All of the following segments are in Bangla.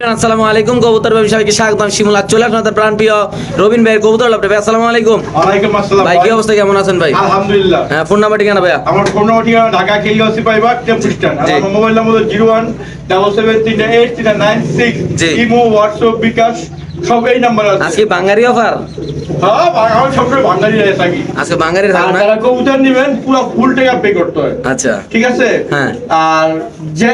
আসসালামু আলাইকুম কবুতর ব্যবসায়ীকে স্বাগতম শিমুল চলে আপনাদের প্রাণ প্রিয় রবিন ভাইয়ের কবুতর লাভ ভাই আসসালামু আলাইকুম। ওয়ালাইকুম আসসালাম ভাই কি অবস্থা কেমন আছেন ভাই? আলহামদুলিল্লাহ। হ্যাঁ ফোন নাম্বার ঠিকানা ভাইয়া? আমার ফোন নাম্বার ঠিকানা ঢাকা কেলিওসি সিপাইবাগ টেম্পু স্ট্যান্ড আমার mobile number zero one double seven তিনটা এইট তিনটা নাইন সিক্স জি। Imo WhatsApp bKash. সব এই নাম্বার আছে। আজকে বাঙালি অফার হ্যাঁ বাঙালি সব বাঙালি রয়ে থাকি। আজকে বাঙালি না যারা কবুতর নেবেন পুরো ফুল টাকা পে করতে হয়। আচ্ছা। ঠিক আছে? হ্যাঁ। আর যে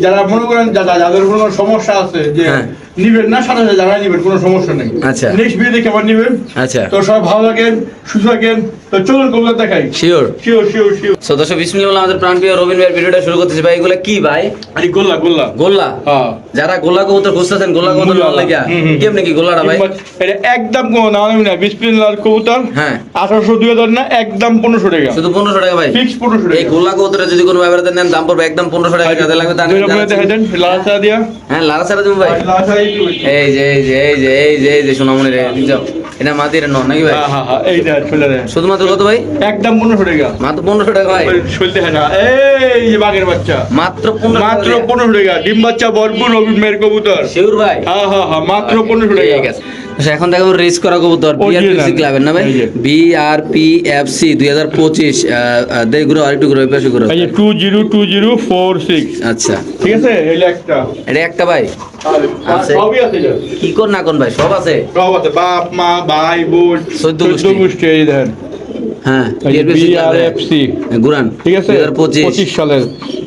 যারা মনে করেন যাদের কোনো সমস্যা আছে যে হ্যাঁ। নিবেন না সাথে সাথে জানাই নিবেন কোনো সমস্যা নেই। আচ্ছা। নেক্সট ভিডিও দেখে আবার নিবেন। আচ্ছা। তো সবাই ভালো থাকেন সুস্থ থাকেন। তো চলুন কবুতর দেখাই। Sure sure sure sure so দর্শক বিসমিল্লাহ আমাদের প্রাণ প্রিয় রবিন ভাইয়ের ভিডিওটা শুরু করতেছি। ভাই এগুলো কি ভাই? আরে গোল্লা গোল্লা। গোল্লা? হ্যাঁ। যারা গোল্লা কবুতর খুঁজতেছেন গোল্লা কবুতর গোল্লা। ভালো লাগে হুম, হুম। কেমনে কি গোল্লাটা ভাই? এটা একদম কোনো দাম না বিসমিল্লাহর কবুতর। হ্যাঁ। আঠারোশো দুই হাজার না একদম পনেরোশো টাকা। শুধু পনেরোশো টাকা ভাই? ফিক্স পনেরোশো এই টাকা গোল্লা কবুতরে যদি কোনো ব্যাপারে নেন দাম পড়বে একদম পনেরোশো টাকা। যাদের লাগবে তা। দেন লাল চা দিয়া। হ্যাঁ লাল সারা তুমি ভাই। লাল চা। এই যে এই যে এই যে এই যে এই যে সোনামণি রে যাও। এটা মাতির নন নাকি ভাই? হ্যাঁ হ্যাঁ হ্যাঁ এই দেখ চলে দেন শুধুমাত্র কত ভাই? একদম পনেরোশো টাকা। মাত্র পনেরোশো টাকা ভাই। চলতে হয় এই যে বাঘের বাচ্চা। মাত্র পনেরো মাত্র পনেরোশো টাকা। ডিম বাচ্চা রবিন কবুতর। শিউর ভাই। হ্যাঁ হ্যাঁ হ্যাঁ মাত্র পনেরো ঠিক টাকা আছে। আচ্ছা, এখন দেখো রেস করা কবুতর। বিআরপিসি ক্লাবের না ভাই বিআরপিএফসি দুই হাজার পঁচিশ দেখ ঘুরো আরেকটু ঘুরো পাশে ঘুরো। এই যে two zero two zero four six আচ্ছা। ঠিক আছে? এটা একটা। এটা একটা ভাই? আছে। সবই আছে কি কর না কোন ভাই সব আছে। সব আছে। বাপ মা ভাই বোন চোদ্দ গোষ্ঠী। চোদ্দ গোষ্ঠী এই দেখেন। হ্যাঁ ঠিক আছে পঁচিশ পঁচিশ সালের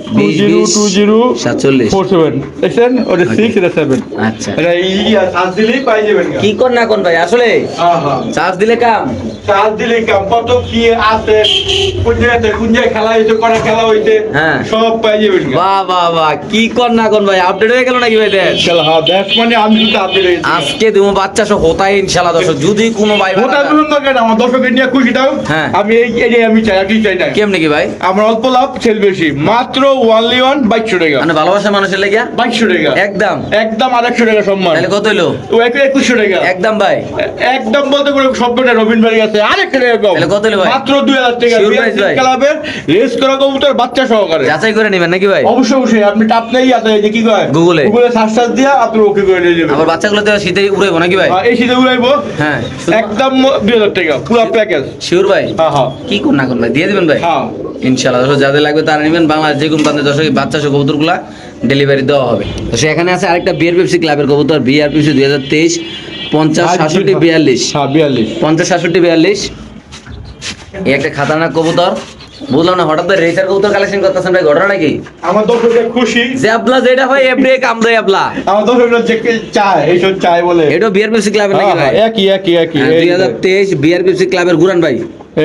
টু বিশ, জিরো বিশ, টু জিরো সাতচল্লিশ। ফোর সেভেন দেখছেন? ওটা সিক্স এটা সেভেন এটা এই চার্জ দিলেই পাই যাবেন কি কর না কোন ভাই আসলে? চার্জ দিলে কাম? চার্জ দিলেই কাম কত কি আছে কোন জায়গাতে কোন জায়গায় খেলা হয়েছে কটা খেলা হয়েছে। সব পাই যাবেন বাহ বাহ বাহ কি কর না কোন ভাই আপডেট হয়ে গেল নাকি ভাই খেলা হ্যাঁ মানে আমি আপডেট আজকে তুমি বাচ্চা সহ হতাই ইনশাল্লাহ দর্শক যদি কোনো ভাই আমার দর্শকের নিয়ে খুশি দাও হ্যাঁ। আমি এই এটাই আমি চাই আর চাই না। কেমনে কি ভাই? আমার অল্প লাভ সেল বেশি। মাত্র ওয়ানলি ওয়ান বাইশশো টাকা। মানে ভালোবাসা মানুষের লেগিয়া? বাইশশো টাকা। একদম। একদম আরেকশো টাকা সম্মান। তাহলে কত ও এক একুশশো টাকা। একদম ভাই। একদম বলতে করে সবটা রবিন বাড়ি আছে। টাকা কম। তাহলে কত হলো ভাই? মাত্র দুই হাজার টাকা? ক্লাবের রেস করা কবুতর বাচ্চা সহকারে। যাচাই করে নেবেন নাকি ভাই? অবশ্যই অবশ্যই। আপনি টাপ নেই আছে যে কি কয়? এ। গুগলে সার্চ টার্চ দিয়া আপনি ওকে করে নিয়ে যাবেন। আবার বাচ্চাগুলো তো শীতে উড়াইবো নাকি ভাই? এই শীতে উড়াইবো। হ্যাঁ। একদম দুই হাজার টাকা। পুরো প্যাকেজ শিওর ভাই। হ্যাঁ হ্যাঁ কি কোন না কোন ভাই দিয়ে দেবেন ভাই? ইনশাল্লাহ ইনশাআল্লাহ দর্শক যাদের লাগবে তারা নেবেন। বাংলাদেশ যে কোনো প্রান্তে দর্শক বাচ্চা সহ কবুতরগুলা ডেলিভারি দেওয়া হবে। তো সেখানে আছে আরেকটা বিয়ার পেপসি ক্লাবের কবুতর বিআর পেপসি দুই হাজার তেইশ পঞ্চাশ সাতষট্টি বিয়াল্লিশ। হ্যাঁ বিয়াল্লিশ। পঞ্চাশ সাতষট্টি বিয়াল্লিশ। এই একটা খাতারনাক কবুতর। বুঝলাম না হঠাৎ করে রেসার কবুতর কালেকশন করতেছেন ভাই ঘটনা নাকি? আমার দর্শকরা খুশি। জ্যাবলা যেটা হয় এভরি কাম দেয় আপলা আমার দর্শকরা যে চায় এইসব চায় বলে। এটা ক্লাবের নাকি হ্যাঁ, ভাই? হ্যাঁ, একই একই একই এই দুই হাজার তেইশ বিআর পেপসি ক্লাবের গুরান ভাই।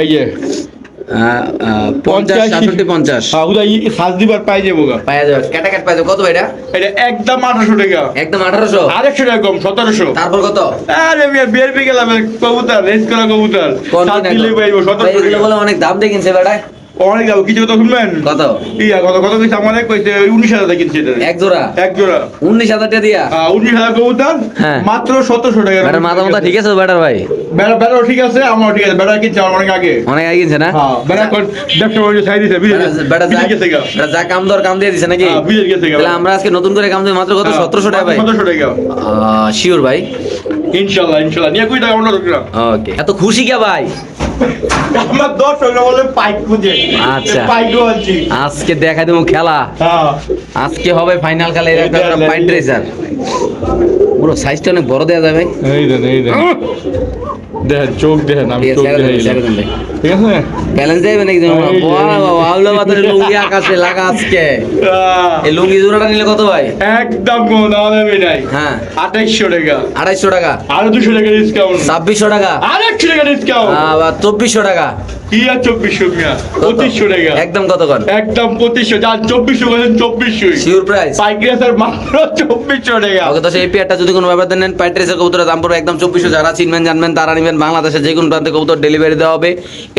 এই যে। পঞ্চাশ সাতষট্টি পঞ্চাশ। হ্যাঁ সাজ দিবার পাই যাব ক্যাটা ক্যাট কত এটা? এটা একদম আঠারোশো টাকা। একদম আঠারোশো? আরেকশো টাকা কম সতেরোশো। তারপর কত? আরে মিয়া বিয়ের পে গেলাম কবুতর রেস করা কবুতর। কোন সাত দিন দিলে পাইবো সতেরোশো বলে অনেক দাম দিয়ে কিনছে বেটায়। অনেক দাম কিছু তো শুনবেন? কত? ইয়া কত কত কিছু আমাদের কইছে উনিশ হাজার কিনছে এটা। এক জোড়া? এক জোড়া। উনিশ হাজার টাকা দিয়া? উনিশ হাজার কবুতর হ্যাঁ। মাত্র সতেরোশো টাকা। মাথা মাথা ঠিক আছে ব্যাটার ভাই? বেড়া বেড়াও ঠিক আছে আমারও ঠিক আছে বেড়া কিনছে আমার অনেক আগে। অনেক আগে কিনছে না? হ্যাঁ বেড়া কোন ব্যবসা বাণিজ্য ছাই দিছে বিদেশ বেটা- বেটা যা- গেছে কাম দর কাম দিয়ে দিছে নাকি? হ্যাঁ, গেছে তাহলে আমরা আজকে নতুন করে কাম দিয়ে মাত্র কত? সতেরোশো টাকা ভাই। সতেরোশো টাকা। শিওর ভাই। নিয়ে টাকা অন্য লোকরা ওকে এত খুশি কে ভাই? আমার দশ টাকা বলে পাইক খুঁজে। আচ্ছা। আজকে দেখা দেবো খেলা। হ্যাঁ। আজকে হবে ফাইনাল খেলা এর একটা। রেসার পুরো সাইজটা অনেক বড় দেওয়া যাবে এই দেন এই দেন। দেখেন চোখ দেখেন আমি চোখ। ঠিক আছে? ব্যালেন্স যাবে নাকি বাতারে লুঙ্গি আকাশে লাগা আজকে। এই লুঙ্গি জোড়াটা নিলে কত ভাই? একদম কোনো দাম নাই হ্যাঁ। আঠাইশশো টাকা। টাকা। আরও দুশো টাকা ডিসকাউন্ট ছাব্বিশশো টাকা। আর একশো টাকা ডিসকাউন্ট আবার চব্বিশশো টাকা। কি আর চব্বিশশো মিয়া কত? পঁচিশশো টাকা। একদম কত কর একদম পঁচিশশো। যার চব্বিশশো চব্বিশশো। শিওর প্রাইস পাইকারি স্যার মাত্র চব্বিশশো টাকা। ওকে তো সেই পেয়ারটা যদি কোনো ব্যাপার নেন। প্যাট্রেসের কবুতরের দাম পড়বে একদম চব্বিশশো। যারা চিনবেন জানবেন তারা নিবেন বাংলাদেশের যে কোনো প্রান্তে কবুতর ডেলিভারি দেওয়া হবে।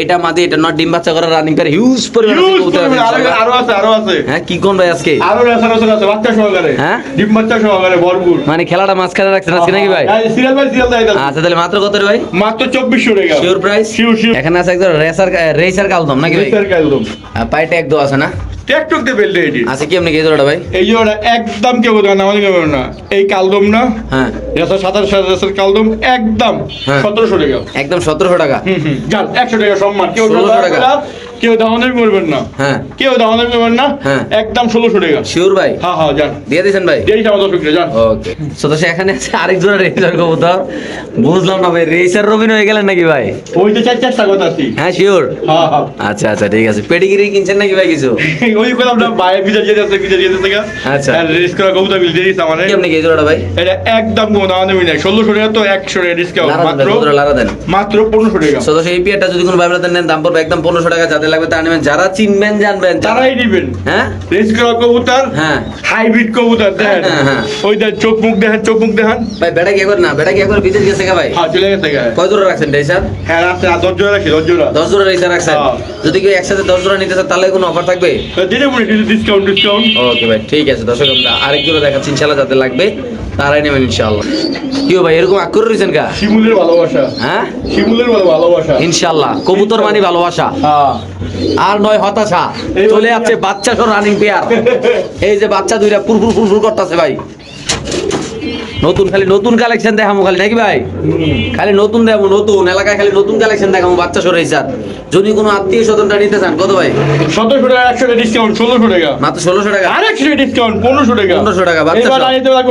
এটা মাঝে এটা নট ডিম বাচ্চা করা রানিং পেয়ার হিউজ পরিমাণে কবুতর আছে আরও আছে আরও আছে। হ্যাঁ কি কোন ভাই আজকে? আরও আছে আছে বাচ্চা সহকারে। হ্যাঁ? ডিম বাচ্চা সহকারে ভরপুর। মানে খেলাটা মাঝখানে রাখছেন আজকে নাকি ভাই? সিরিয়াল বাই সিরিয়াল দেয় আচ্ছা তাহলে মাত্র কত রে ভাই? মাত্র চব্বিশশো টাকা। শিওর প্রাইস শিওর শিওর এখানে আছে একদম রেসার রেসার কালদম নাকি ভাই? রেসার একদম আর পাইটা এক দো আছে না? টেকটক দিয়ে বেলতে এটি আচ্ছা কি আপনি কে জোড়াটা ভাই? এই একদম কেউ না আমাদের কেউ না। এই কালদম না? হ্যাঁ। রেসার সাতাশ হাজার কালদম একদম হ্যাঁ। সতেরোশো টাকা। একদম সতেরোশো টাকা। হুম হুম। যান একশো টাকা সম্মান। কেউ টাকা। কেউ দামাদামি করবেন না। হ্যাঁ। কেউ দামাদামি করবেন না হ্যাঁ। একদম ষোলোশো টাকা। শিওর ভাই? হ্যাঁ হ্যাঁ যান। দিয়ে দিয়েছেন ভাই? আমার দর্শকরা যান। ওকে তো তো এখানে আছে আরেক জোড়া রেসার কবুতর। বুঝলাম না ভাই রেসার রবিন হয়ে গেলেন নাকি ভাই? ওই যে চার চারটা কথা আছি। হ্যাঁ শিওর হ্যাঁ হ্যাঁ। আচ্ছা আচ্ছা ঠিক আছে। পেডিগিরি কিনছেন নাকি ভাই কিছু? ওই কথা আমরা বাইরে ভিতরে যেতে আছে ভিতরে যেতে থেকে আচ্ছা। রিস্ক করা কবুতর বিল দিয়ে দিচ্ছে আমাদের আপনি কে জোড়াটা ভাই? এটা একদম কোনো দামাদামি নাই ষোলোশো টাকা তো একশো টাকা ডিসকাউন্ট মাত্র লারা দেন। মাত্র পনেরোশো টাকা। তো তো এই পিয়ারটা যদি কোনো ভাইব্রাতে নেন দাম পড়বে একদম পনেরোশো টাকা। যাদের লাগবে তারা নেবেন যারা চিনবেন জানবেন তারাই নিবেন হ্যাঁ? রিস্ক করা কবুতর হ্যাঁ। হাইব্রিড কবুতর দেখেন। হ্যাঁ, হ্যাঁ। ওই দেখ চোখ মুখ দেখেন চোখ মুখ দেখেন। ভাই বেটা কি একবার না বেটা কি একবার বিদেশ গেছে ভাই? হ্যাঁ চলে গেছে কয় জোড়া রাখছেন রেসার হ্যাঁ রাখছে আর দশ জোড়া রাখি দশ জোড়া। দশ জোড়া রাখছেন। হ্যাঁ। যদি কেউ একসাথে দশ জোড়া নিতে চান তাহলে কোনো অফার থাকবে? দিলে মনে কিছু ডিসকাউন্ট ডিসকাউন্ট ওকে ভাই ঠিক আছে দর্শক আমরা আরেক জোড়া দেখাচ্ছি ইনশাল্লাহ যাদের লাগবে তারাই নেবেন ইনশাল্লাহ কি ভাই এরকম আক্কর রয়েছেন কা? শিমুলের ভালোবাসা। হ্যাঁ? শিমুলের ভালোবাসা। ইনশাল্লাহ কবুতর মানে ভালোবাসা। হ্যাঁ। আর নয় হতাশা। চলে বাচ্চা- যাচ্ছে বাচ্চা সব রানিং পেয়ার এই যে বাচ্চা দুইটা পুরপুর পুরপুর করতেছে ভাই। নতুন খালি নতুন কালেকশন দেখামো খালি নাকি ভাই? খালি নতুন দেখাবো নতুন। এলাকায় খালি নতুন কালেকশন দেখাবো বাচ্চা সরে স্যার যদি কোনো আত্মীয় স্বজনটা নিতে চান কত ভাই? সতেরোশো টাকা একশো টাকা ডিসকাউন্ট ষোলোশো টাকা। মাত্র ষোলোশো টাকা? আর একশো ডিসকাউন্ট পনেরোশো টাকা। পনেরোশো টাকা, বাচ্চা নিতে পারব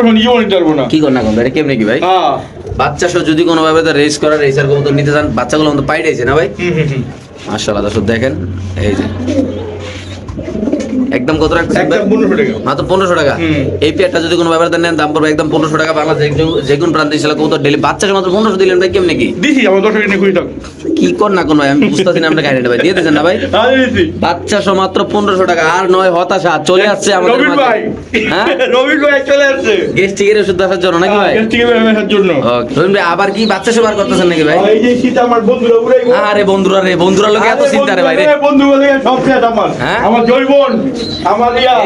না কি কর না কোন এটা কেমনি কি ভাই? হ্যাঁ। বাচ্চা সহ যদি কোনো ভাবে রেস করার রেসার কবুতর নিতে চান বাচ্চাগুলো আমাদের পাইডাইছে না ভাই? হুম দর্শক দেখেন এই যে। একদম কত টাকা? মাত্র পনেরোশো টাকা। এই পেয়ারটা যদি কোনো ব্যাপারে নেন দাম পড়বে একদম পনেরোশো টাকা। বাংলা যে কোন প্রান্তে ছিল কত ডেলি বাচ্চাকে মাত্র পনেরোশো দিলেন ভাই কেমনে কি? দিছি আমার খুশি থাক। কি কর না কোন ভাই আমি বুঝতেছি না আপনার ভাই। দিয়ে দিয়েছেন না ভাই? বাচ্চা সহ মাত্র পনেরোশো টাকা আর নয় হতাশা চলে আসছে আমাদের ভাই। হ্যাঁ? রবিন ভাই চলে আসছে। গেস্টিকের ওষুধ দেওয়ার জন্য নাকি ভাই? গেস্টিকে মেশার জন্য। রবিন ভাই আবার কি বাচ্চা সবার করতেছেন নাকি ভাই? এই যে শীত আমার বন্ধুরা উড়াইবো। আরে বন্ধুরা রে বন্ধুরা লোকে এত চিন্তা রে ভাই রে। সব শেষ আমার। হ্যাঁ? আমার আমার ইয়া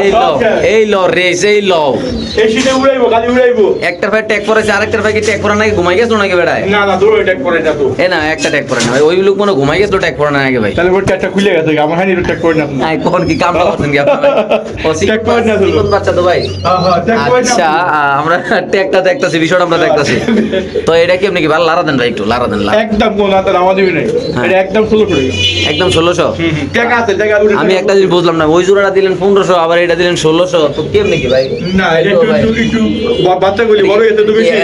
এই সব লও শেষ। এই ল রেস এই লও উড়াইবো খালি উড়াইবো। একটার ভাই ট্যাগ করেছে আরেকটার ভাই কি ট্যাগ করে নাকি ঘুমাই গেছিল নাকি বেড়ায়? না না দূর ওইটা করে না তো। এ না একটা ট্যাগ করে না ওই লোক মনে ঘুমাই গেছিল ট্যাগ করে না আগে ভাই? তাহলে ওর ট্যাগটা খুলে গেছে আমার হানি ট্যাগ করে না আই কোন কি কাম করছেন কি আপনারা? ও Tag করে না কোন বাচ্চা তো ভাই। ট্যাগ করে না আচ্ছা আমরা ট্যাগটা দেখতাছি বিষয়টা আমরা দেখতাছি। তো এটা কি আপনি কি ভালো লারা দেন ভাই একটু লারা দেন একদম কোন নাই। হ্যাঁ। এটা একদম ষোলো একদম ষোলোশো? ট্যাগ আছে ট্যাগ আমি একটা জিনিস বুঝলাম না ওই জোড়াটা দিলেন পনেরোশো আবার এটা দিলেন ষোলোশো। তো কেমনি কি ভাই? না এটা একটু একটু একটু বাচ্চাগুলি বড় হয়েছে তো বেশি।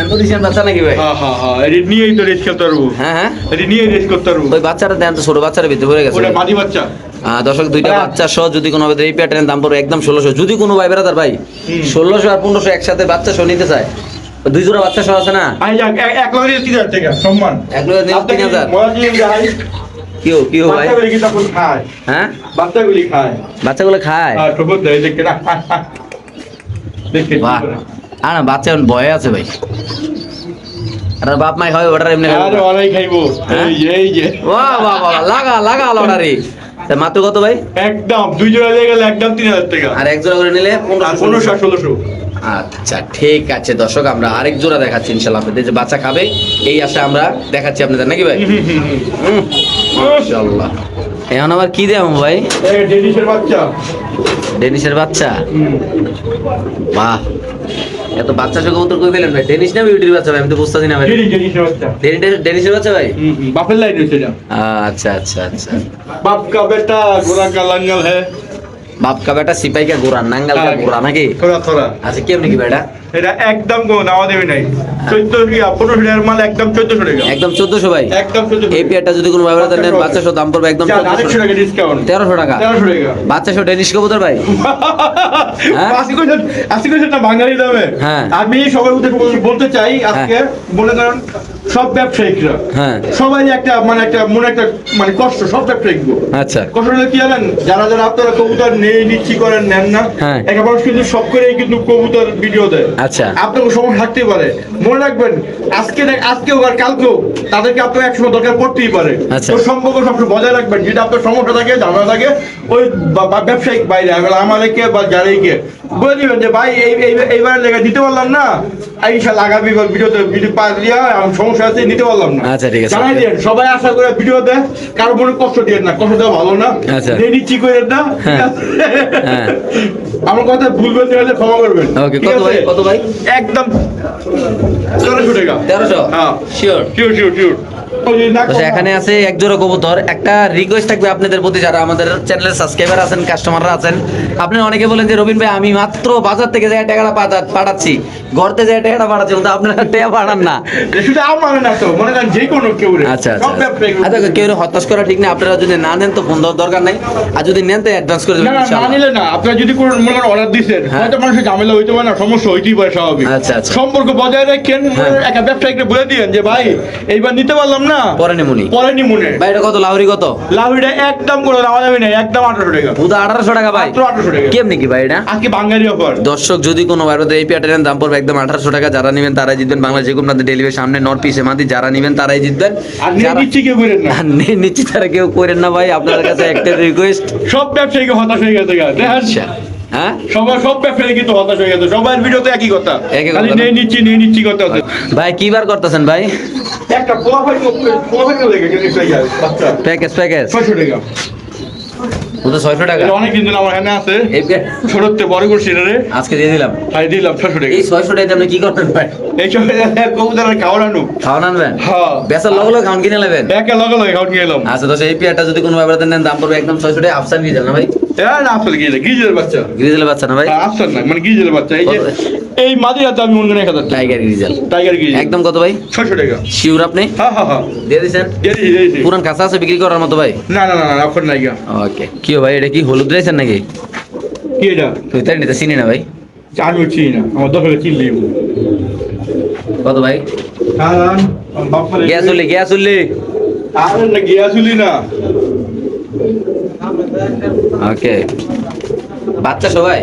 এন্দোনেশিয়ান বাচ্চা নাকি ভাই? হ্যাঁ হ্যাঁ হ্যাঁ এটা নিয়েই তো রেস করতে পারব। হ্যাঁ হ্যাঁ। এটা রেস করতে পারব। ওই বাচ্চাটা দেন তো ছোট বাচ্চাটা ভিতরে পড়ে গেছে। ওটা মাদি বাচ্চা। দর্শক দুইটা। বাচ্চা সহ যদি কোনো এই প্যাটার্নের দাম পড়বে একদম ষোলোশো। যদি কোনো ভাই বেড়াতার ভাই ষোলোশো আর পনেরোশো একসাথে বাচ্চা সহ নিতে চায় দুই জোড়া বাচ্চা সহ আছে না? এক- লাখ তিন হাজার টাকা সম্মান। এক নিলে তিন হাজার। কিও কিও ভাই? বাচ্চাগুলি কি তখন খায় হ্যাঁ? বাচ্চাগুলি খায়? বাচ্চাগুলো খায় আর ঠোকর দেয় দেখে না দেখে বাহ। আর না বাচ্চা এখন ভয়ে আছে ভাই। আর বাপ মাই হয় ওটার এমনি আরে অনেক খাইবো? এই যে বাহ বাহ বাহ লাগা লাগা লটারি তা মাত্র কত ভাই? একদম দুই জোড়া দিয়ে গেলে একদম তিন হাজার টাকা। আর এক জোড়া করে নিলে পনেরোশো। ষোলোশো। আচ্ছা ঠিক আছে দর্শক আমরা আরেক জোড়া দেখাচ্ছি ইনশাল্লাহ আপনাদের যে বাচ্চা খাবে এই আশা আমরা দেখাচ্ছি আপনাদের নাকি ভাই? ইনশাল্লাহ এখন আবার কি দেবো ভাই? ডেনিশের বাচ্চা। বাহ। এত বাচ্চা সহ উত্তর করে দিলেন ভাই। ডেনিশ না বিউটির বাচ্চা ভাই? আমি তো বুঝতেছি না ভাই। ডেনিশের বাচ্চা। ভাই? বাপের লাইন হয়েছে আচ্ছা আচ্ছা আচ্ছা। বাপ কা বেটা গোরা কা লাঙ্গল হ্যাঁ বাপকা বেটা সিপাইকা গোরা নাঙ্গালকা হ্যাঁ। গোরা নাকি? আচ্ছা কেমনি কি বেটা? এটা একদম কোনো নামা দেবে নাই। চোদ্দ টাকা পনেরোশো টাকার মাল একদম চোদ্দশো টাকা। একদম চোদ্দশো ভাই। একদম চোদ্দশো এই পেয়ারটা যদি কোনো ব্যবহার নেন বাচ্চা দাম পড়বে একদম 1400 টাকা ডিসকাউন্ট তেরোশো টাকা। তেরোশো টাকা। বাচ্চা সহ ডেনিস কবুতর ভাই। হ্যাঁ? আশি কোয়েশন আশি কোয়েশন না বাঙালি দামে। হ্যাঁ। আমি সবার উদ্দেশ্যে বলতে চাই আজকে মনে করেন সব ব্যবসায়িকরা। হ্যাঁ। সবাই একটা মানে একটা মনে একটা মানে কষ্ট সব ব্যবসায়িক আচ্ছা। কষ্ট কি জানেন? যারা যারা আপনারা কবুতর নেই নিচ্ছি করেন নেন না। হ্যাঁ। একটা মানুষ কিন্তু সব করেই কিন্তু কবুতর ভিডিও দেয়। আচ্ছা। আপনাকে সময় থাকতেই পারে। মনে রাখবেন আজকে দেখ- আজকেও আর কালকেও তাদেরকে আপনার একসময় দরকার পড়তেই পারে। আচ্ছা। তো সম্পর্ক সবসময় বজায় রাখবেন। যেটা আপনার সমস্যা থাকে ঝামেলা থাকে ওই ব্যবসায়িক বাইরে আমাদেরকে বা যারাই কে বলে দিবেন যে ভাই এই এই- এইবার লেগে দিতে পারলাম না। এই সাল আগামী ভিডিওতে ভিডিও পা দিয়া আমার সমস্যা আছে নিতে পারলাম না। আচ্ছা, ঠিক আছে। জানাই দিন সবাই আশা করে ভিডিও কারও মনে কষ্ট দিয়ে না কষ্ট দেওয়া ভালো না। আচ্ছা। দিয়ে নিচ্ছি করে না। হ্যাঁ। হ্যাঁ। আমার কথা ভুল বলতে গেলে ক্ষমা করবেন। ওকে কত ভাই? কত ভাই? একদম তেরোশো টাকা। তেরোশো? হ্যাঁ। শিওর শিওর শিওর শিওর এখানে আছে এক জোড়া কবুতর। একটা রিকোয়েস্ট থাকবে আপনাদের প্রতি যারা আমাদের চ্যানেলের সাবস্ক্রাইবার আছেন কাস্টমাররা আছেন। আপনি অনেকে বলেন যে রবিন ভাই আমি মাত্র বাজার থেকে যাই টাকাটা পাঠা- পাঠাচ্ছি ঘরতে যাই টাকাটা পাঠাচ্ছি কিন্তু আপনারা টাকা পাঠান না। আমার না তো মনে করেন যে কোনো কেউ আচ্ছা আচ্ছা। আচ্ছা কেউ হতাশ করা ঠিক না আপনারা যদি না নেন তো ফোন দেওয়ার দরকার নাই। আর যদি নেন তো অ্যাডভান্স করে না দেবেন না নিলে না আপনার যদি কোনো মনে করেন অর্ডার দিচ্ছেন হ্যাঁ। হয়তো মানুষের ঝামেলা হইতে পারে না সমস্যা হইতেই পারে স্বাভাবিক। আচ্ছা, আচ্ছা। সম্পর্ক বজায় রাখেন হ্যাঁ। একটা ব্যবসায়ীকে বলে দিয়েন যে ভাই এইবার নিতে পারলাম না? পরে নেমুনি পরে মনে ভাই এটা কত? লাউরি কত? লাউইটা একদম করে দেওয়া যাবে না একদম আঠারোশো টাকা। বুধা আঠারোশো টাকা ভাই। আঠারোশো টাকা। কেমনি কি ভাই এটা? আজকে বাঙালি অফার। দর্শক যদি কোনো বাইরে এই প্যাটার্নের দাম পড়বে একদম আঠারোশো টাকা যারা নেবেন তারাই জিতবেন। বাংলা যে কোনো ডেলিভারি সামনে নর্থ পিসে মাদি যারা নেবেন তারাই জিতবেন। আর নিয়ে যারা- কেউ করেন না। আর নি- নিশ্চিত তারা কেউ করেন না ভাই। আপনাদের কাছে একটা রিকোয়েস্ট সব ব্যবসায়ীকে হতাশ হয়ে গেছে গা। দেখেন। আচ্ছা। হ্যাঁ? সবার সব ব্যবসায়ী কিন্তু হতাশ হয়ে গেছে। সবার ভিডিওতে একই কথা। খালি নিচ্ছি নিয়ে নিচ্ছি কথা ভাই কি বার করতেছেন ভাই? একটা পোলা ভাই পোলা ভাই লেগে গেছে প্যাকেজ প্যাকেজ টাকা। টাকা। অনেক দিন ধরে আমার এখানে আছে। ছোটতে বড় করছি রে। আজকে দিয়ে দিলাম। তাই দিলাম ছয়শো টাকা। এই ছয়শো টাকা আপনি কি করবেন ভাই? এই সব কবুতরের খাওয়ানো খাওয়ান আনবেন? হ্যাঁ। বেসার লগে লগে খাওয়ান কিনে নেবেন? একে লগে লগে খাওয়ান আচ্ছা তো সেই পেয়ারটা যদি কোনো ব্যাপারে নেন দাম পড়বে একদম ছয়শো টাকা আফসান গিয়ে না ভাই? গিজের বাচ্চা। গ্রিজেল বাচ্চা না ভাই? আফসার না মানে গিজের বাচ্চা। এই যে এই মাদিরাতে আমি মনে এক হাজার টাইগার গ্রিজেল টাইগার গিজ একদম কত ভাই? ছয়শো টাকা। শিওর আপনি? হ্যাঁ হ্যাঁ হ্যাঁ দিয়ে দিয়ে পুরান কাঁচা আছে বিক্রি করার মতো ভাই? না না না না এখন নাই ওকে কি ভাই এটা কি হলুদ রয়েছেন নাকি? কি এটা? তুই তাই নিতে চিনি না ভাই। আমি চিনি না আমার দখলে চিনলি। কত ভাই? গ্যাস উল্লি গ্যাস উল্লি আরে না গিয়াসুলি না। ওকে বাচ্চা সবাই।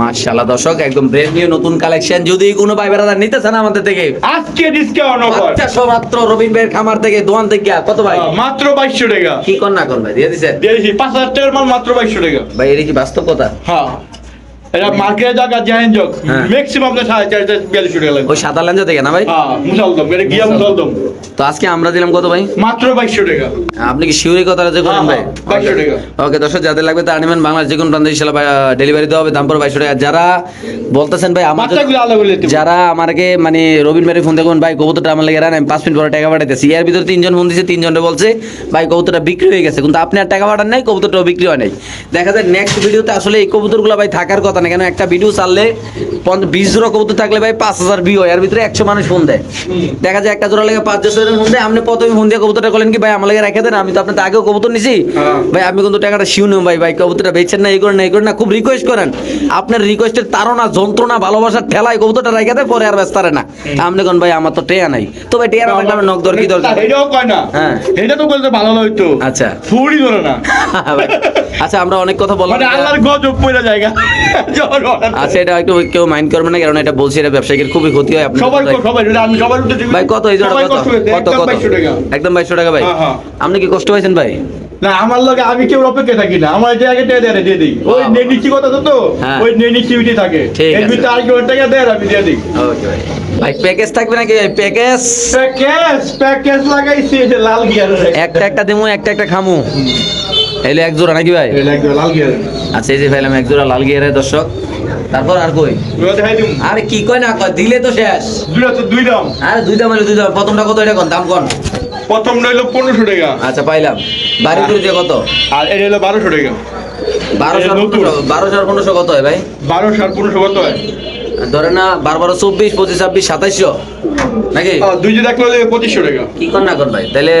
মাশাআল্লাহ দর্শক একদম ব্র্যান্ড নিউ নতুন কালেকশন যদি কোনো ভাই ব্রাদার নিতে চান আমাদের থেকে আজকে ডিসকাউন্ট অফার বাচ্চা সব মাত্র রবিন ভাইয়ের খামার থেকে দোয়ান থেকে কত ভাই? মাত্র 2200 টাকা। কি কর না কর ভাই দিয়ে দিছেন দিয়ে দিছি পাঁচ হাজার টাকার মাল মাত্র 2200 টাকা। ভাই এটা কি বাস্তব কথা হ্যাঁ। এটা মার্কেটে জায়গা জাহেন যোগ। ম্যাক্সিমাম আপনার সাড়ে চার চার টাকা লাগবে ওই সাদা লেঞ্জা থেকে না ভাই? মুসালদম এটা গিয়া মুসালদম। তো আজকে আমরা দিলাম কত ভাই? মাত্র বাইশশো টাকা। আপনি কি শিউরি কথা যে করেন ভাই? বাইশশো টাকা। ওকে দর্শক যাদের লাগবে তা নেবেন বাংলার যে কোনো প্রান্তে ডেলিভারি দেওয়া হবে দাম পর বাইশশো টাকা। যারা বলতেছেন ভাই যারা আমাকে মানে রবিন ভাই ফোন দেখুন ভাই কবুতরটা আমার লেগে আমি পাঁচ মিনিট পরে টাকা পাঠাইতেছি। এর ভিতরে তিনজন ফোন দিয়েছে তিনজনে বলছে ভাই কবুতরটা বিক্রি হয়ে গেছে। কিন্তু আপনি আর টাকা পাঠান নাই কবুতরটাও বিক্রি হয় নাই। দেখা যায় নেক্সট ভিডিওতে আসলে এই কবুতরগুলো ভাই থাকার কথা না কেন একটা ভিডিও চাললে বিশ জোড়া কবুতর থাকলে ভাই পাঁচ হাজার ভিউ হয়। এর ভিতরে একশো মানুষ ফোন দেয়। দেখা যায় একটা জোড়া লেগে পাঁচ জনের ফোন দেয়। আপনি প্রথমে ফোন দিয়ে কবুতরটা করলেন কি ভাই আমার লেগে রেখে দেন আমি তো আপনার আগেও কবুতর নিছি। হ্যাঁ। ভাই আপনি কিন্তু টাকাটা শিউ নেন ভাই ভাই কবুতরটা বেচছেন না এই করেন না এই করেন না। খুব রিকোয়েস্ট করেন। আপনার রিকোয়েস্টের তারা যন্ত্রণা ভালোবাসার ঠেলায় কবুতরটা রেখে দেয় পরে আর ব্যস্ত না। আপনি কোন ভাই আমার তো টেয়া নাই। তো ভাই টেয়া থাকলে আমার নক দর কি দরকার এটাও কয় না। হ্যাঁ। এটা তো বলতে ভালো হইতো আচ্ছা। ফুড়ি ধরে না। আচ্ছা আমরা অনেক কথা বললাম। মানে আল্লাহর গজব পড়ে জায়গা। আচ্ছা এটা কেউ মাইন্ড করবে না কারণ এটা বলছি এটা ব্যবসায়ীর খুবই ক্ষতি হয় সবাই সবাই আমি সবার ভাই কত এই জোড়া কত? কত একদম কত? 2200 টাকা। একদম টাকা ভাই? হ্যাঁ, হ্যাঁ। আপনি কি কষ্ট পাইছেন ভাই? না আমার লগে আমি কেউ অপেক্ষা থাকি না আমার যে আগে দেয় দিয়ে দিই ওই নেনিচি কথা তো তো হ্যাঁ। ওই নেনিচিভিটি থাকে। এর ভিতরে আর কেউ টাকা দেয় আমি দিয়ে দিই। ওকে ভাই। ভাই প্যাকেজ থাকবে নাকি প্যাকেজ প্যাকেজ প্যাকেজ লাগাইছি এই যে লাল গিয়ারের। একটা একটা দিমু একটা একটা খামু। এলে এক জোড়া নাকি ভাই? লাল গিয়ারের। আচ্ছা এই যে ফেলাম এক জোড়া লাল গিয়ারের দর্শক। তারপর আর কই? আরে কি কয় না কয়? দিলে তো শেষ। দুই দাম। আরে দুই দাম দুই দাম। প্রথমটা কত এটা কোন? দাম কোন? প্রথম হইল পনেরোশো টাকা। আচ্ছা পাইলাম। বাড়ি করে দিয়ে কত? আর এটা হলো বারোশো টাকা। বারোশো বারোশো আর পনেরোশো কত হয় ভাই? বারোশো আর পনেরোশো কত হয়? ধরে না বারো বারো চব্বিশ পঁচিশ ছাব্বিশ সাতাইশশো? নাকি? দুই যে এক হলে পঁচিশশো টাকা। কি কর না কর ভাই? তাহলে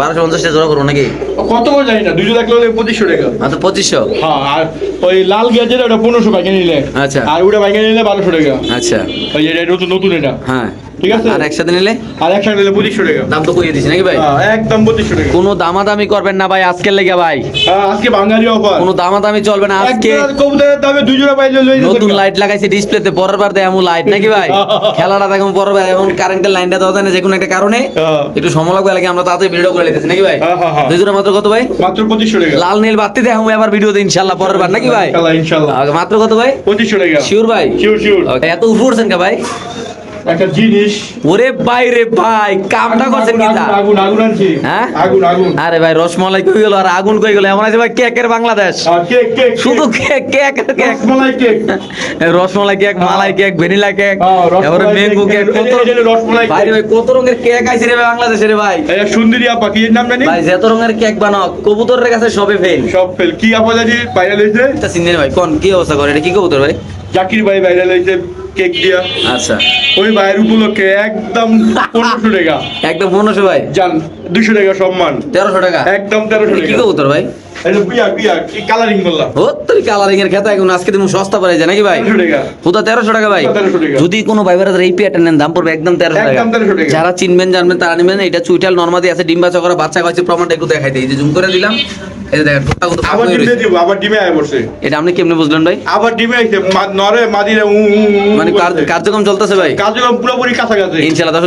বারোশো পঞ্চাশটা জোড়া করব নাকি? কত করে জানি না দুই যদি এক হলে পঁচিশশো টাকা। তো পঁচিশশো? হ্যাঁ আর ওই লাল গিয়ার যেটা ওটা পনেরোশো বাইকে নিলে। আচ্ছা। আর ওটা বাইকে নিলে বারোশো টাকা। আচ্ছা। ওই এটা নতুন নতুন এটা। হ্যাঁ। ঠিক আছে? আর একসাথে নিলে? আর একসাথে নিলে পঁচিশশো টাকা। দাম তো কইয়ে দিছি নাকি ভাই? হ্যাঁ, একদম পঁচিশশো টাকা। কোনো দামাদামি করবেন না ভাই আজকের লেগে ভাই। হ্যাঁ, আজকে বাঙালি অফার। কোনো দামাদামি চলবে না আজকে। কবুতরের দামে দুই জোড়া পাইলে লই নতুন লাইট লাগাইছে ডিসপ্লেতে পরের বার দেয় এমন লাইট নাকি ভাই? খেলাটা দেখুন পরের বার। এমন কারেন্টের লাইনটা দেওয়া যায় না যে কোনো একটা কারণে। হ্যাঁ। একটু সময় লাগবে লাগে আমরা তাড়াতাড়ি ভিডিও করে নাকি ভাই। দুই জোড়া মাত্র কত ভাই? মাত্র পঁচিশশো টাকা। লাল নীল বাতি দেখাবো এবার ভিডিওতে ইনশাল্লাহ পরের বার নাকি ভাই? মাত্র কত ভাই? টাকা। শিওর ভাই? শিওর শিওর এত উপর ভাই? একটা জিনিস। ওরে ভাই রে ভাই কামটা করছেন কি তা? আগুন আগুন আনছি। হ্যাঁ? আগুন আগুন। আরে ভাই রসমলাই কই গেল আর আগুন কই গেল? এমন আছে ভাই কেকের বাংলাদেশ। কেক কেক শুধু cake cake cake. Rasmalai cake. Rasmalai cake মালাই কেক ভ্যানিলা কেক এবারে ম্যাঙ্গো কেক, কত রসমালাই ভাই ভাই কত রঙের কেক আইছে রে ভাই বাংলাদেশে রে ভাই? এই সুন্দরী আপা কি নাম জানি? ভাই যত রঙের কেক বানাও কবুতরের কাছে সবে ফেল সব ফেল কি আপা জানি? ভাইরাল এটা চিনি ভাই কোন কি অবস্থা করে? এটা কি কবুতর ভাই? জাকির ভাই ভাইরাল হয়েছে। কেক দিয়া। আচ্ছা। ওই ভাইয়ের উপলক্ষে একদম পনেরোশো টাকা। একদম পনেরোশো ভাই? জান দুশো টাকা সম্মান। তেরোশো টাকা? একদম তেরোশো এটা কি টাকা। কবুতর ভাই? কালারিং এর খেতা এখন আজকে তুমি সস্তা পারে নাকি ভাই? তেরোশো পুতা তেরোশো টাকা ভাই। যদি কোনো ভাই বেড়াদের এই পেয়ারটা নেন দাম পড়বে একদম তেরোশো টাকা। একদম 1300 টাকা। যারা চিনবেন জানবেন তারা নেবেন। এটা চুইটাল নর্মাদি আছে ডিম বাচ্চা করা বাচ্চা খাওয়াচ্ছে প্রমাণটা একটু দেখাই দিই। যে জুম করে দিলাম এই দেখেন ঠোঁটটা কত আবার ডিমে দিব আবার ডিমে আয় পড়ছে এটা আপনি কেমনে বুঝলেন ভাই? আবার ডিমে আইছে নরে মাদিরে উ মানে কার্যক্রম চলতেছে ভাই। কার্যক্রম পুরোপুরি কাছাকাছি।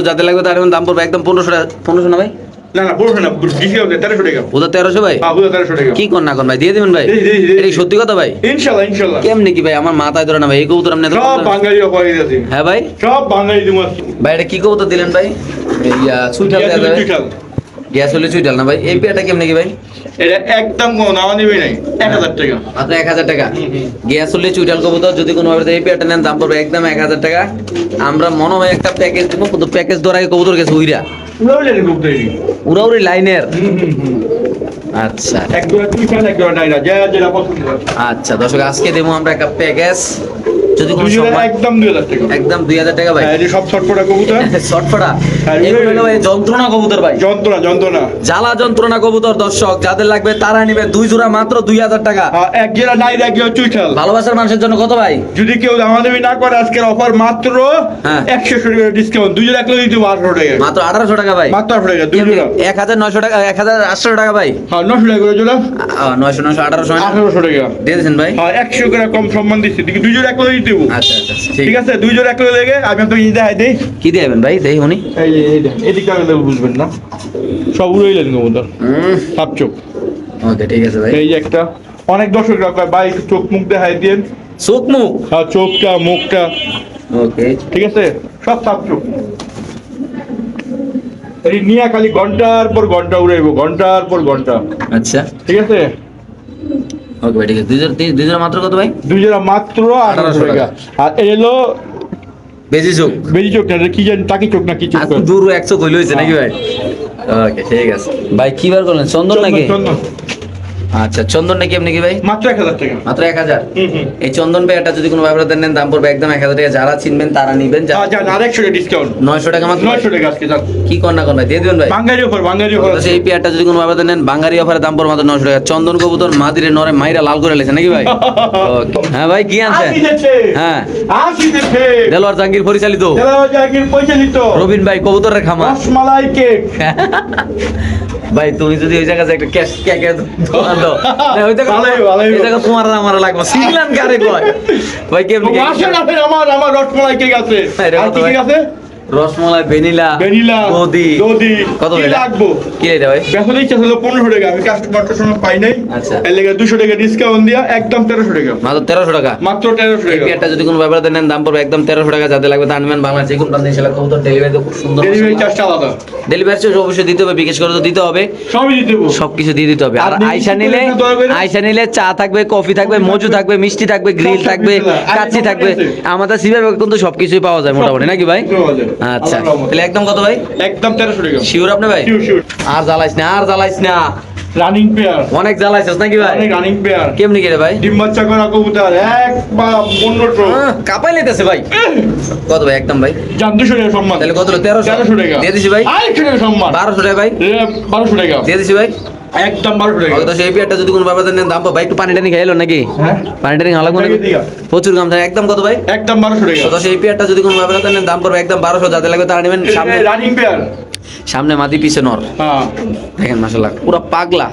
যাতে লাগবে তার এখন দাম পড়বে একদম পনেরোশো টাকা পনেরোশো না ভাই? না না পড়ছে না ডিসকাউন্ট তেরোশো টাকা। ওটা তেরোশো ভাই? হ্যাঁ বুঝা তেরোশো টাকা। কি কর না কোন ভাই? দিয়ে দিবেন ভাই? দিই, দিই, দিই। এটা সত্যি কথা ভাই? ইনশাল্লাহ ইনশাল্লাহ। কেমনে কি ভাই? আমার মাথায় ধরে না ভাই এই কবুতর আপনি সব বাঙালি অফার আছে হ্যাঁ ভাই। সব বাঙালি দিব ভাই এটা কি কবুতর দিলেন ভাই? এই সুইটাল দিয়া যাবে গ্যাস হলে চুইটাল না ভাই? এই পেয়ারটা কেমনে কি ভাই? এটা একদম কোনো নামা নিবে নাই এক হাজার টাকা। মাত্র এক হাজার টাকা। হুম, হুম। গ্যাস হলে চুইটাল কবুতর যদি কোনো ভাবে এই নেন দাম পড়বে একদম এক হাজার টাকা। আমরা মনে হয় একটা প্যাকেজ দিব কিন্তু প্যাকেজ ধরা কবুতর গেছে উইরা। লাইনের? আচ্ছা। আচ্ছা দর্শক আজকে দেবো আমরা একটা প্যাকেজ যদি কোনো একদম দুই হাজার টাকা। একদম ভাই। হ্যাঁ, এই সব ছটফটা কবুতর। হ্যাঁ, এগুলো ভাই যন্ত্রণা কবুতর ভাই। যন্ত্রণা যন্ত্রণা। জ্বালা যন্ত্রণা কবুতর দর্শক। যাদের লাগবে তারা নিবে দুই জোড়া মাত্র দুই হাজার টাকা। এক জোড়া নাই এক জোড়া চুইঠাল। ভালোবাসার মানুষের জন্য কত ভাই? যদি কেউ দামাদামি না করে আজকের অফার মাত্র হ্যাঁ। একশো টাকা ডিসকাউন্ট দুই জোড়া একলে দিতে টাকা। মাত্র আঠারোশো টাকা ভাই। মাত্র টাকা দুই জোড়া। এক হাজার নয়শো টাকা এক হাজার আটশো টাকা ভাই। হ্যাঁ টাকা জোড়া। নয়শো নয়শো আঠারোশো আঠারোশো টাকা। দিয়ে ভাই। হ্যাঁ একশো করে কম সম্মান দিচ্ছি। দুই জোড়া একলে দিতে দেবো আচ্ছা আচ্ছা ঠিক। ঠিক আছে দুই জোড়া একলে লেগে আমি আপনাকে এই দেখাই দিই। কি দিবেন ভাই দেই উনি। এই যে এই দেখ এদিকে আগে বুঝবেন না। সব উড়াইলেন কবুতর সাপ চোখ। ওকে ঠিক আছে ভাই। এই একটা অনেক দর্শক রাখা ভাই চোখ মুখ দেখাই দিন চোখ মুখ? হ্যাঁ চোখটা মুখটা। ওকে। ঠিক আছে সব সাপ চোখ। এই নিয়ে খালি ঘণ্টার পর ঘণ্টা উড়াইবো ঘণ্টার পর ঘণ্টা। আচ্ছা। ঠিক আছে? ওকে ভাই ঠিক আছে। দুই জোড়া মাত্র কত ভাই? দুই জোড়া মাত্র আঠারোশো টাকা। আর এর হলো বেশি চোখ। বেজি চোখ না কি জানি টাকি চোখ না কি চোখ? দূর একশো কইল হয়েছে নাকি ভাই? ওকে ঠিক আছে। ভাই কি বার করলেন? চন্দন নাকি? চন্দন, আচ্ছা চন্দন নাকি আপনি কি ভাই? মাত্র এক হাজার টাকা। মাত্র এক হাজার? এই চন্দন পেয়ারটা যদি কোনো ব্যবহার নেন দাম পড়বে একদম এক হাজার টাকা। যারা চিনবেন তারা নিবেন। আরেকশো টাকা ডিসকাউন্ট নয়শো টাকা মাত্র? নয়শো টাকা আজকে কি কর না কর ভাই দিয়ে দিবেন ভাই। বাঙালি অফার বাঙালি অফার আচ্ছা, এই পেয়ারটা যদি কোনো ব্যবহার নেন বাঙালি অফারের দাম পড়বে মাত্র নয়শো টাকা। চন্দন কবুতর মাদিরে নরে মাইরা লাল করে লেছে নাকি ভাই. হ্যাঁ ভাই কি আনছেন? হ্যাঁ। দেলোয়ার জাহাঙ্গীর পরিচালিত। জেলা জাগির পরিচালিত। রবিন ভাই কবুতরের খামার। রসমালাই কেক। ভাই তুমি যদি ওই জায়গায় একটা ক্যাশ কেকের জায়গা তোমার আমার লাগবে। সিগনাল কারে কয়? ভাই কেমনি আমার আমার কেক আছে হ্যাঁ, আর কি আছে রসমলাই ভ্যানিলা ভ্যানিলা দধি। দধি। কত কি লাগবো? কি এটা ভাই? বেসন ইচ্ছা ছিল পনেরোশো টাকা আমি কাস্টমারটার সময় পাই নাই। আচ্ছা। এর লেগে দুশো টাকা ডিসকাউন্ট দিয়া একদম তেরোশো টাকা। মাত্র তেরোশো টাকা? মাত্র তেরোশো এই টাকা পেয়ারটা যদি কোনো ব্যাপারে নেন দাম পড়বে একদম তেরোশো টাকা। যাতে লাগবে আনবেন বাংলা যে কোনো প্রান্তে ইনশাল্লাহ কবুতর ডেলিভারি খুব সুন্দর ডেলিভারি চার্জটা আলাদা। ডেলিভারি চার্জ অবশ্যই দিতে হবে বিকাশ করে তো দিতে হবে। সবই দিতে দেবো সবকিছু দিয়ে দিতে হবে। আর কি নিলে? আইসা নিলে চা থাকবে কফি থাকবে মজু থাকবে। মিষ্টি থাকবে গ্রিল থাকবে থাকবে, কাচ্চি থাকবে। আমাদের সিভাবে কিন্তু সবকিছুই পাওয়া যায় মোটামুটি নাকি ভাই? পাওয়া যায়। আচ্ছা তাহলে একদম কত ভাই? একদম তেরোশো টাকা। শিওর আপনি ভাই? আর জ্বালাইস না আর জ্বালাইস না। রানিং পেয়ার অনেক জ্বালাইছিস নাকি ভাই? অনেক রানিং পেয়ার কেমনি গেলে ভাই? ডিম বাচ্চা করা কবুতর এক বা পনেরোশো কাঁপাই লেতেছে ভাই। কত ভাই একদম ভাই? জান দুশো টাকা সম্মান। তাহলে কত? 1300? তেরোশো। টাকা। দিয়ে দিছি ভাই। আরেকশো টাকা সম্মান। বারোশো টাকা ভাই। বারোশো টাকা। দিয়ে দিছি ভাই। একদম ভালো গেল। তো এই বিয়ারটা যদি কোনো ব্যাপার নেন দাম পাবো। ভাই একটু পানি টানি খাইলো নাকি? হ্যাঁ। পানি টানি খাওয়া লাগবে। প্রচুর দাম থাকে একদম কত ভাই? একদম বারোশো গেল। তো সেই বিয়ারটা যদি কোনো ব্যাপার নেন দাম পড়বে একদম বারোশো যাতে লাগবে তারা নেবেন সামনে। রানিং বিয়ার সামনে মাদি পিছে নর। হ্যাঁ। দেখেন মাসাল্লাহ পুরো পাগলা।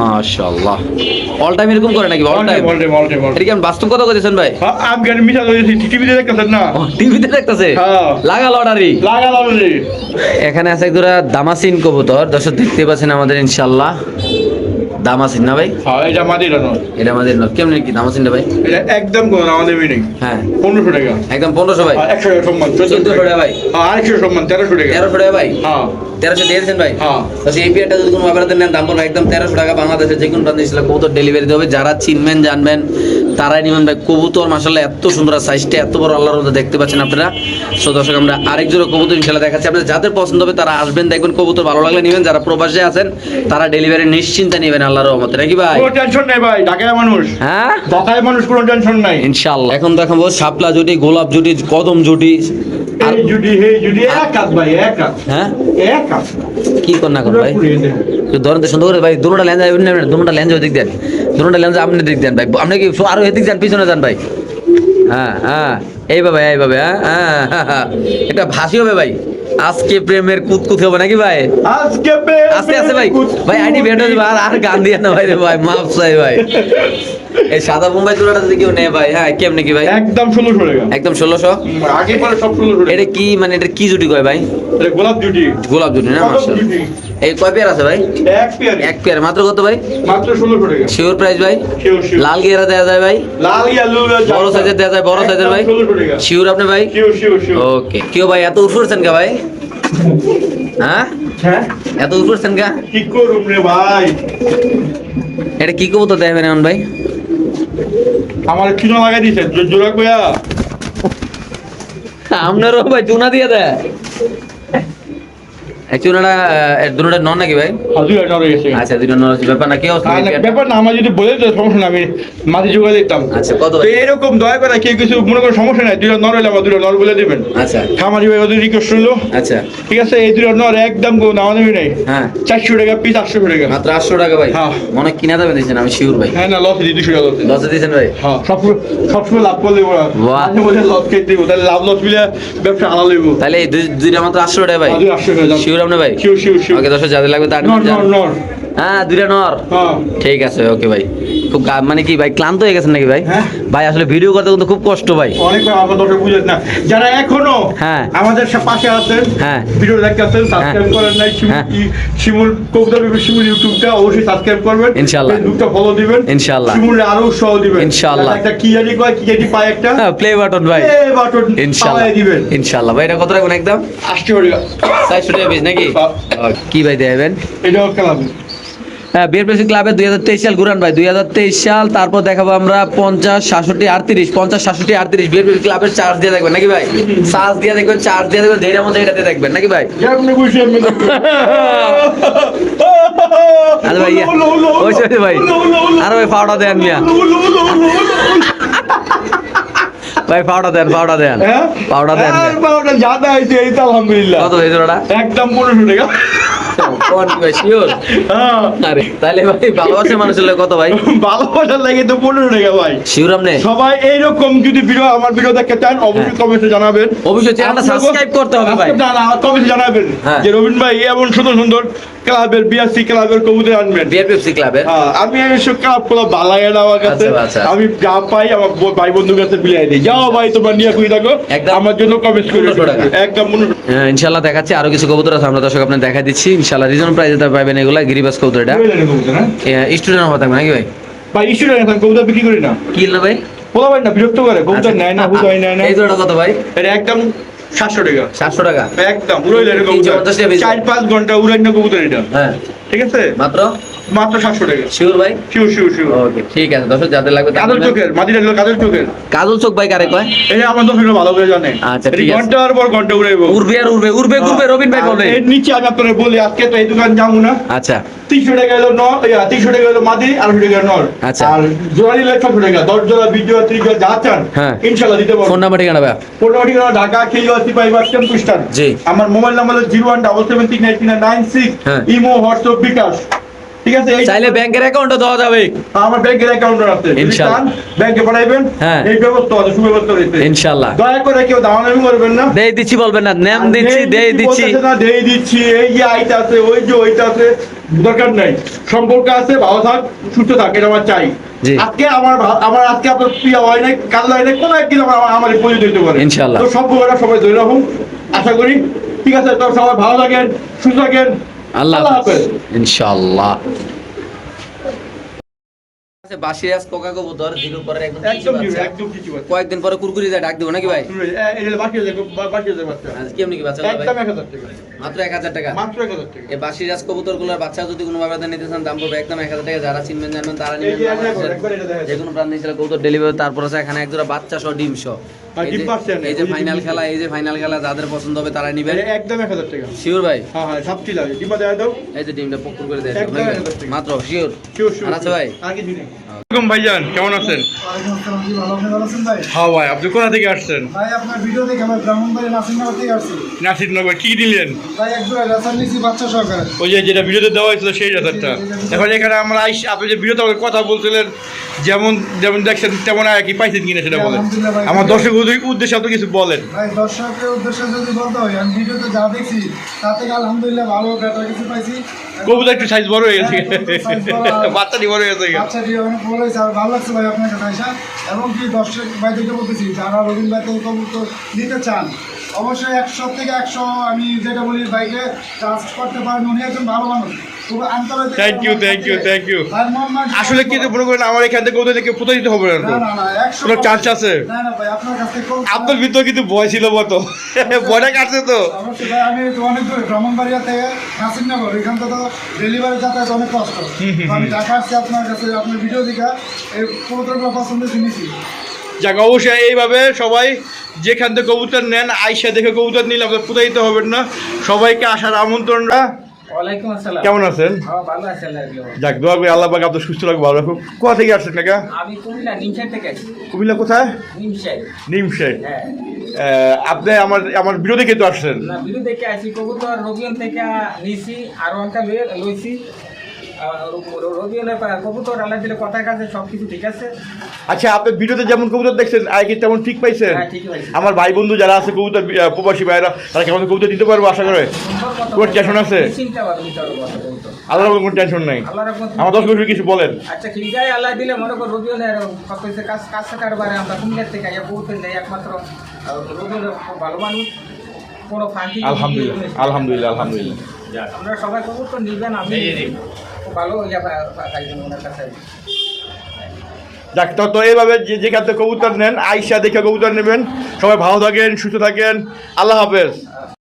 মাশাল্লাহ অল টাইম এরকম করে নাকি? অল টাইম বলটে বলটে বলটে এটা কি বাস্তব কথা কইতেছেন ভাই? আফগান মিশা কইছি টিভিতে দেখতেছেন না? টিভিতে দেখতেছে? হ্যাঁ। লাগা লটারি। লাগা লটারি। এখানে আছে একজোড়া দামাসিন কবুতর। দর্শক দেখতে পাচ্ছেন আমাদের ইনশাল্লাহ দামাসিন না ভাই? এটা মাটির এটা আমাদের কেমন কি দামাসিনটা ভাই? এটা একদম কোনো আমাদের হ্যাঁ। পনেরোশো টাকা। একদম পনেরোশো ভাই? একশো টাকা সম্মান চোদ্দশো চোদ্দশো টাকা ভাই? আরেকশো সম্মান তেরোশো টাকা। তেরোশো টাকা ভাই? হ্যাঁ। তেরোশো দিয়েছেন ভাই? হ্যাঁ। তো সেই যদি কোনো ব্যাপারে নেন দাম পড়বে একদম তেরোশো টাকা বাংলাদেশের যে কোনো প্রান্তে ছিল কবুতর ডেলিভারি দেবে যারা চিনবেন জানবেন তারাই নেবেন ভাই। কবুতর মাসাল্লাহ এত সুন্দর সাইজটা এত বড় আল্লাহর মধ্যে দেখতে পাচ্ছেন আপনারা। সো দর্শক আমরা আরেক জোড়া কবুতর ইনশাল্লাহ দেখাচ্ছি। আপনাদের যাদের পছন্দ হবে তারা আসবেন দেখবেন কবুতর ভালো লাগলে নেবেন। যারা প্রবাসে আছেন তারা ডেলিভারি নিশ্চিন্তে নেবেন আল্লাহর রহমতে নাকি ভাই? কোনো টেনশন নেই ভাই ঢাকায় মানুষ। হ্যাঁ? ঢাকায় মানুষ কোনো টেনশন নাই। ইনশাল্লাহ এখন দেখাবো শাপলা জুটি গোলাপ জুটি কদম জুটি এই জুডি হে জুডি এক কাজ ভাই এক কাজ হ্যাঁ? এক কাজ কি কর ভাই? সুন্দর করে ভাই দুটোটা লেন্স যাবেন না দুটোটা লেন্স ওই দিক দেন। দুটোটা লেন্স আপনি দিক দেন ভাই। আপনি কি আরও এদিক যান পিছনে যান ভাই। হ্যাঁ হ্যাঁ। এইভাবে এইভাবে হ্যাঁ? হ্যাঁ হ্যাঁ, হ্যাঁ এটা ভাসি হবে ভাই। আজকে প্রেমের কুতকুত হবে নাকি ভাই? আজকে আস্তে আস্তে ভাই। ভাই আইডি বেড হয়ে আর আর গান দিয়ে না ভাই রে ভাই মাফ চাই ভাই। এই সাদা মুম্বাই তোলাটা যদি কেউ নেয় ভাই হ্যাঁ কেমনে কি ভাই? একদম ষোলোশো টাকা। একদম ষোলোশো? আগে পরে সব ষোলোশো টাকা। এটা কি মানে এটা কি জুটি কয় ভাই? গোলাপ জুটি। গোলাপ জুটি না কদম এই কয় পেয়ার আছে ভাই? এক পেয়ার এক পেয়ার মাত্র কত ভাই? মাত্র ষোলোশো টাকা। শিওর প্রাইস ভাই? লাল গেরা দেওয়া যায় ভাই? লাল ইয়ালু বড় সাইজের দেওয়া যায় বড় সাইজের ভাই? টাকা শিওর আপনি ভাই? ওকে কেউ ভাই এত উঠছেন কা ভাই? হ্যাঁ? এত এত উঠছেন কা? কি করুম রে ভাই? এটা কি কবুতর দেবেন এমন ভাই? আমার চুনা লাগাই দিয়েছে জো- জোড়া কইয়া। আপনারও ভাই চুনা দিয়ে দেয়। নন নাকি ভাই? গেছে। আচ্ছা দুটো নন ব্যাপার না ব্যাপার আমার যদি বলে দিতে সমস্যা না আমি মাঝে যোগাযোগ দিতাম আচ্ছা কত তো ভাই? এরকম দয়া করে কেউ কিছু মনে করেন সমস্যা নাই দুটো নর হলে আমার দুটো নর বলে দিবেন। আচ্ছা। খামারি ভাই ওদের রিকোয়েস্ট হলো আচ্ছা। ঠিক আছে এই দুটো নর একদম কোনো দাম দামি নাই। হ্যাঁ। চারশো টাকা পিস আটশো টাকা। মাত্র আটশো টাকা ভাই? হ্যাঁ। মনে হয় কিনা দামে দিয়েছেন আমি শিওর ভাই। হ্যাঁ না লস দিই দুশো টাকা লস দিয়েছেন ভাই? হ্যাঁ সব সবসময় লাভ করলে ওরা বাহ। মাঝে মাঝে লস খেতে তাহলে লাভ লস মিলে ব্যবসা আলাদা লইব তাহলে এই দুই- দুইটা মাত্র আটশো টাকা ভাই? হাজুর আটশো টাকা শিওর আপনি ভাই। শিওর শিওর শিওর ওকে দশ যাদের লাগবে তার নর নর নর হ্যাঁ দুইটা নর। হ্যাঁ। ঠিক আছে ওকে ভাই। খুব মানে কি ভাই ক্লান্ত হয়ে গেছেন নাকি ভাই? হ্যাঁ। ভাই আসলে ভিডিও করতে কিন্তু খুব কষ্ট ভাই। অনেক আমার দর্শক বুঝেন না। যারা এখনও হ্যাঁ। আমাদের পাশে আছেন হ্যাঁ। ভিডিও দেখতে আছেন সাবস্ক্রাইব করেন নাই শিমুল হ্যাঁ। শিমুল কবিতা বিবি শিমুল ইউটিউবটা অবশ্যই সাবস্ক্রাইব করবেন। ইনশাআল্লাহ। ফেসবুকটা ফলো দিবেন। ইনশাআল্লাহ। শিমুল আরও উৎসাহ দিবেন। ইনশাআল্লাহ। একটা কি জানি কয় কি জানি পায় একটা। হ্যাঁ প্লে বাটন ভাই। প্লে বাটন ইনশাল্লাহ পাওয়াই দিবেন। ইনশাল্লাহ ভাই এটা কত রাখুন একদম? আশি টাকা। চারশো টাকা পিস নাকি? হ্যাঁ। কি ভাই দেবেন এটাও খেলাম হ্যাঁ বিএর প্রেসি ক্লাবে দুই হাজার তেইশ সাল গুরান ভাই দুই হাজার তেইশ সাল তারপর দেখাবো আমরা পঞ্চাশ সাতষট্টি আটত্রিশ পঞ্চাশ সাতষট্টি আটত্রিশ বিএর ক্লাবের চার্জ দিয়ে দেখবেন নাকি ভাই? চার্জ দিয়ে দেখবেন চার্জ দিয়ে দেখবেন ধৈর্য মধ্যে এটাতে দেখবেন নাকি ভাই? আরে ভাই ইয়া, ওই ভাই আরে ভাই ফাওটা দেন মিয়া। ভাই ফাওটা দেন ফাওটা দেন। হ্যাঁ? পাউডার দেন। আর পাউডার যাদা হয়েছে এই তো আলহামদুলিল্লাহ। কত জোড়াটা একদম পনেরোশো টাকা। কোন ভাই শিওর হ্যাঁ। আরে তাহলে ভাই ভালোবাসে মানুষের লোক কত ভাই? ভালোবাসার লাগে তো পনেরো টাকা ভাই। সবাই এইরকম যদি ভিডিও আমার ভিডিও দেখতে চান অবশ্যই কমেন্টে জানাবেন। অবশ্যই চ্যানেলটা সাবস্ক্রাইব করতে হবে ভাই। না না কমেন্টে জানাবেন হ্যাঁ। যে রবিন ভাই এমন সুন্দর সুন্দর ক্লাবের বিআরসি ক্লাবের কবুতর আনবেন। বিয়ার পেপসি ক্লাবের? হ্যাঁ, আমি ক্লাবগুলো ভালো লাগে না আমার কাছে আচ্ছা, আচ্ছা। আমি যা পাই আমার ভাই বন্ধুর কাছে বিলাই দিই। যাও ভাই তোমার নিয়ে খুঁজে থাকো। একদম। আমার জন্য কমেন্ট করে একদম পনেরোশো হ্যাঁ, দেখাচ্ছি। আরও কিছু কবুতর আছে আমরা দর্শক আপনার দেখা দিচ্ছি। ইনশাল্লাহ রিজন প্রাইজে পাবেন এগুলা গিরিবাস কবুতর এটা টাকা কবুতর হ্যাঁ? স্টুডেন্ট হওয়া থাকবে নাকি ভাই? ভাই ইস্যু কবুতর বিক্রি করি না। কি না ভাই? বলা ভাই না বিরক্ত করে। কবুতর নেয় না হুদাই নেয় না। আচ্ছা। এই জোড়া কত ভাই? এটা একদম সাতশো টাকা। সাতশো টাকা। একদম উড়াইলে। চার পাঁচ ঘণ্টা উড়াই না কবুতর এটা। হ্যাঁ। ঠিক আছে? মাত্র? মাত্র সাতশো টাকা। শিওর ভাই? শিউ শিউ শিউ ওকে ঠিক আছে দর্শক যাদের লাগবে কাজল চোখের মাদিনা হলো কাজল চোখের। কাজল চোখ ভাই কারে কয়? এই আমার দশ ভালো করে জানে। আচ্ছা, ঠিক আছে। ঘণ্টার পর ঘণ্টা উড়াইবো উড়বে আর উড়বে উড়বে উড়বে রবিন ভাই বলে। এর নিচে আমি আপনাদের বলি আজকে তো এই দোকান যাব না। আচ্ছা। তিনশো টাকা হলো নর তিনশো টাকা হলো মাদি আড়াইশো টাকা নর। আচ্ছা। আর জোড়া নিলে ছশো টাকা দশ জোড়া বিশ জোড়া ত্রিশ জোড়া যা চান হ্যাঁ। দিতে পারব। ফোন নাম্বার ঠিকানা ভাই পনেরো ঠিকানা ঢাকা জি। আমার মোবাইল নাম্বার হলো। Imo WhatsApp bKash. ঠিক আছে চাইলে ব্যাংকের অ্যাকাউন্টে দেওয়া যাবে। আমার ব্যাংকের অ্যাকাউন্ট আছে যদি ইনশাল্লাহ। ব্যাংকে পাঠাইবেন হ্যাঁ। এই ব্যবস্থা আছে সুব্যবস্থা রয়েছে। ইনশাল্লাহ। দয়া করে কেউ দামাদামি করবেন না। দেই দিচ্ছি বলবেন না নাম দিচ্ছি দেই দিচ্ছি না দেই দিচ্ছি এই যে আইটা আছে ওই যে ওইটা আছে দরকার নাই। সম্পর্ক আছে ভালো থাক সুস্থ থাক এটা আমার চাই। আজকে আমার আমার আজকে আপনার প্রিয় হয় নাই কাল হয় নাই কোনো একদিন আমার আমার পরিচিত হতে পারে। ইনশাল্লাহ। তো সম্পর্কটা সবাই ধরে রাখুন আশা করি। ঠিক আছে তো সবাই ভালো থাকেন সুস্থ থাকেন। আল্লাহ হাফেজ ইনশাআল্লাহ বাসিরাজ কোকা কবুতর জিরো পরে একদম একদম কিছু বাচ্চা। একদম কিছু বাচ্চা। কয়েকদিন পরে কুরকুরি যায় ডাক দেবো নাকি ভাই বাকি বাকি বাচ্চা। আজ কি বাচ্চা। মাত্র এক হাজার টাকা মাত্র। এই বাসিরাজ কবুতরগুলোর বাচ্চা যদি কোনো ভাবে নিতে চান দাম পড়বে একদম এক হাজার টাকা যারা চিনবেন জানবেন তারা নিবেন যে। কোনো প্রাণ নিয়েছিল কবুতর ডেলিভারি তারপর আছে এখানে এক জোড়া বাচ্চা সহ ডিম সহ এই যে- ফাইনাল খেলা এই যে ফাইনাল খেলা যাদের পছন্দ হবে তারা নিবে। একদম এক হাজার টাকা। শিওর ভাই? হ্যাঁ, হ্যাঁ, দেওয়া দাও। এই যে ডিমটা পকুর করে দেয়। মাত্র শিওর আছে ভাই? আর কিছু নেই। ভাইজান কেমন আছেন? হ্যাঁ ভাই আপনি কোথা থেকে আসছেন? ভাই, আপনার ভিডিও দেখে আমার ব্রাহ্মণবাড়ি নাসিরনগর থেকে আসছি। নাসিরনগর কি দিলেন? ভাই, এক রেসার নিছি বাচ্চা সহকারে। ওই যে যেটা ভিডিওতে দেওয়া হয়েছিল সেই রাজারটা এখন এখানে আমরা আইস আপনি যে ভিডিওতে কথা বলছিলেন যেমন যেমন দেখছেন তেমন আর কি পাইছেন কিনা সেটা বলেন। আমার দর্শক উদ্দেশ্যে আপনি কিছু বলেন। ভাই, দর্শকের উদ্দেশ্যে যদি বলতে হয়, আমি ভিডিওতে যা দেখছি, থেকে আলহামদুলিল্লাহ ভালো কিছু পাইছি। কবুতর একটু সাইজ বড় হয়ে গেছে। হ্যাঁ, বড়। বাচ্চাটি বড় হয়ে গেছে। বাচ্চাটি অনেক ভালো লাগছে আর ভালো লাগছে ভাই আপনার কাছে আসা। এবং কি দর্শক ভাইদেরকে বলতেছি, যারা রবীন্দ্র ভাই থেকে কবুতর নিতে চান, অবশ্যই একশো থেকে একশো আমি যেটা বলি বাইকে ট্রাস্ট করতে পারেন। উনি একজন ভালো মানুষ। Thank you, thank you. ভাই মোহাম্মদ আসলে কিন্তু মনে করেন আমার এখান থেকে ওদেরকে প্রতারিত হবে না কোনো chance আছে? আপনার ভিতরে কিন্তু ভয় ছিল মতো ভয়টা কাটছে তো। আমি অনেক দূরে ব্রাহ্মণবাড়িয়া থেকে এখান থেকে তো ডেলিভারি যাতায়াত অনেক কষ্ট। আমি ঢাকা আসছি আপনার কাছে আপনার ভিডিও দেখা এই কবুতরগুলো পছন্দ যাক অবশ্যই এইভাবে সবাই যেখান থেকে কবুতর নেন আইসা দেখে কবুতর নিলে আপনার প্রতারিত হবেন না। সবাইকে আসার আমন্ত্রণ ওয়ালাইকুম আসসালাম কেমন আছেন? হ্যাঁ। যাক দোয়া করি আল্লাহ পাক আপনার সুস্থ রাখব ভালো রাখুক। কোথা থেকে আসছেন কাকা? আমি কুমিল্লা থেকে কোথায়? হ্যাঁ। আপনি আমার আমার বিরোধী কিন্তু তো আসছেন? না বিরু দেখে আছি কবুতর রবিয়ন থেকে নিছি আরও একটা লইছি। কবুতর আল্লাহ দিলে কথার কাছে সব কিছু ঠিক আছে। আচ্ছা আপনি ভিডিওতে যেমন কবুতর দেখছেন আর কি তেমন ঠিক পাইছেন? হ্যাঁ, ঠিকই পাইছি। আমার ভাই বন্ধু যারা আছে কবুতর প্রবাসী ভাইরা তারা কেমন কবুতর দিতে পারব আশা করে? টেনশন আছে? আল্লাহর কোনো টেনশন নাই। আল্লাহ আমার দশ বছর কিছু বলেন। আচ্ছা ঠিক আছে আল্লাহ দিলে মনে কর কাজ কাজ থাকার বারে আমরা কুমিল্লার থেকে আইয়া কবুতর নেই একমাত্র ভালো মানুষ। কোনো ফাঁকি আলহামদুলিল্লাহ আলহামদুলিল্লাহ আলহামদুলিল্লাহ। আপনারা সবাই কবুতর নিবেন আমি খুব যাক তো এইভাবে যে যেখান থেকে কবুতর নেন, আইসা দেখে কবুতর নেবেন। সবাই ভালো থাকেন, সুস্থ থাকেন। আল্লাহ হাফেজ।